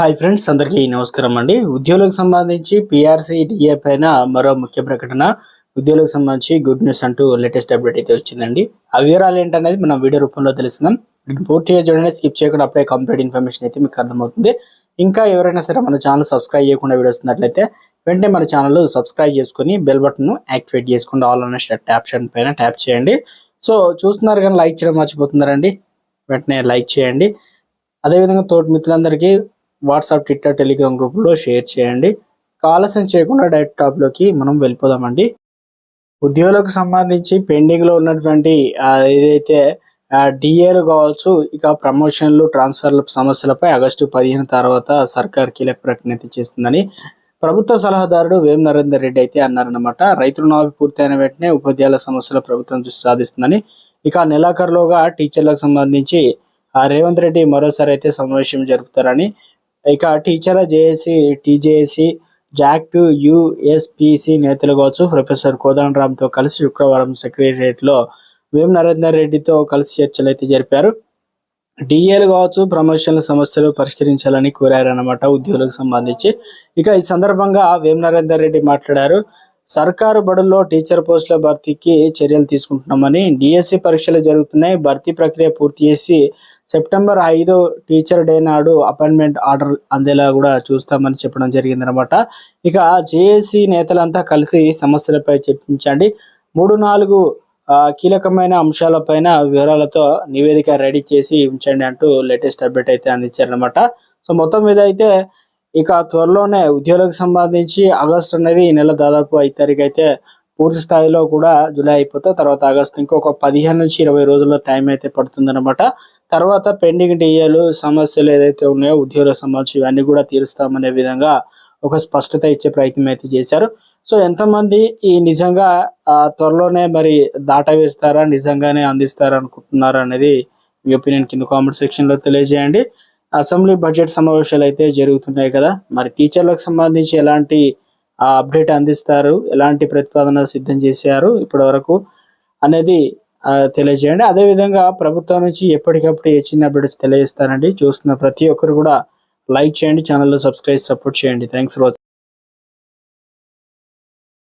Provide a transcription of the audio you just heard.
Hi friends అందరికీ నమస్కారం అండి. ఉద్యోగులకు సంబంధించి పిఆర్సీ డిఏ పైన మరో ముఖ్య ప్రకటన ఉద్యోగులకు సంబంధించి గుడ్ న్యూస్ అంటూ లేటెస్ట్ అప్డేట్ అయితే వచ్చిందండి. ఆ వివరాలు ఏంటనేది మనం వీడియో రూపంలో తెలుసుకుందాం. పూర్తిగా చూడండి స్కిప్ చేయకుండా అప్పుడే కంప్లీట్ ఇన్ఫర్మేషన్ అయితే మీకు అర్థమవుతుంది. ఇంకా ఎవరైనా సరే మన ఛానల్ సబ్స్క్రైబ్ చేయకుండా వీడియో వస్తున్నట్లయితే వెంటనే మన ఛానల్ సబ్స్క్రైబ్ చేసుకుని బెల్ బటన్ను యాక్టివేట్ చేసుకుని ఆల్ అన్న ఆప్షన్ పైన ట్యాప్ చేయండి. సో చూస్తున్నారు కానీ లైక్ చేయడం మర్చిపోతున్నారండి. వెంటనే లైక్ చేయండి. అదేవిధంగా తోటి మిత్రులందరికీ వాట్సాప్ ట్విట్టర్ టెలిగ్రామ్ గ్రూపులో షేర్ చేయండి. ఆలస్యం చేయకుండా డైరెక్ట్ టాప్లోకి మనం వెళ్ళిపోదామండి. ఉద్యోగులకు సంబంధించి పెండింగ్లో ఉన్నటువంటి ఏదైతే డిఏలు కావచ్చు ఇక ప్రమోషన్లు ట్రాన్స్ఫర్ల సమస్యలపై ఆగస్టు పదిహేను తర్వాత సర్కార్ కీలక ప్రకటన చేస్తుందని ప్రభుత్వ సలహాదారుడు వేం నరేందర్ రెడ్డి అయితే అన్నారన్నమాట. రైతుల రుణమాఫీ పూర్తయిన వెంటనే ఉపాధ్యాయుల సమస్యల ప్రభుత్వం దృష్టి సాధిస్తుందని. ఇక నెలాఖరులోగా టీచర్లకు సంబంధించి ఆ రేవంత్ రెడ్డి మరోసారి అయితే సమావేశం జరుపుతారని ఇక టీచర్ల జేఏసీ టీజేఏసీ జాక్ట్ యుఎస్పిసి నేతలు కావచ్చు ప్రొఫెసర్ కోదండరామ్తో కలిసి శుక్రవారం సెక్రటరియట్లో వేం నరేందర్ రెడ్డితో కలిసి చర్చలు అయితే జరిపారు. డిఏలు కావచ్చు ప్రమోషన్ల సమస్యలు పరిష్కరించాలని కోరారన్నమాట ఉద్యోగులకు సంబంధించి. ఇక ఈ సందర్భంగా వేం నరేందర్ రెడ్డి మాట్లాడారు. సర్కారు బడుల్లో టీచర్ పోస్టుల భర్తీకి చర్యలు తీసుకుంటున్నామని డిఎస్సి పరీక్షలు జరుగుతున్నాయి భర్తీ ప్రక్రియ పూర్తి చేసి సెప్టెంబర్ ఐదు టీచర్ డే నాడు అపాయింట్మెంట్ ఆర్డర్ అందేలా కూడా చూస్తామని చెప్పడం జరిగిందనమాట ఇక జేఏసీ నేతలంతా కలిసి సమస్యలపై చర్చించండి. మూడు నాలుగు కీలకమైన అంశాలపైన వివరాలతో నివేదిక రెడీ చేసి ఉంచండి అంటూ లేటెస్ట్ అప్డేట్ అయితే అందించారనమాట సో మొత్తం మీద అయితే ఇక త్వరలోనే ఉద్యోగులకు సంబంధించి ఆగస్ట్ అనేది ఈ నెల దాదాపు ఐదు తారీఖు అయితే పూర్తి స్థాయిలో కూడా జూలై అయిపోతే తర్వాత ఆగస్ట్ ఇంకొక పదిహేను నుంచి ఇరవై రోజుల్లో టైం అయితే పడుతుందన్నమాట. తర్వాత పెండింగ్ డిఏలు సమస్యలు ఏదైతే ఉన్నాయో ఉద్యోగ సమస్యలు ఇవన్నీ కూడా తీరుస్తామనే విధంగా ఒక స్పష్టత ఇచ్చే ప్రయత్నం అయితే చేశారు. సో ఎంతమంది ఈ నిజంగా ఆ, త్వరలోనే మరి దాట వేస్తారా నిజంగానే అందిస్తారా అనుకుంటున్నారా అనేది మీ ఒపీనియన్ కింద కామెంట్ సెక్షన్లో తెలియజేయండి. అసెంబ్లీ బడ్జెట్ సమావేశాలు అయితే జరుగుతున్నాయి కదా. మరి టీచర్లకు సంబంధించి ఎలాంటి ఆ అప్డేట్ అందిస్తారు. ఎలాంటి ప్రతిపాదన సిద్ధం చేశారు ఇప్పటి వరకు అనేది ఆ, తెలియజేయండి. అదేవిధంగా ప్రభుత్వం నుంచి ఎప్పటికప్పుడు ఏ చిన్న అప్డేట్స్ తెలియజేస్తారండి చూస్తున్న ప్రతి ఒక్కరు కూడా లైక్ చేయండి ఛానల్లో సబ్స్క్రైబ్ సపోర్ట్ చేయండి. Thanks for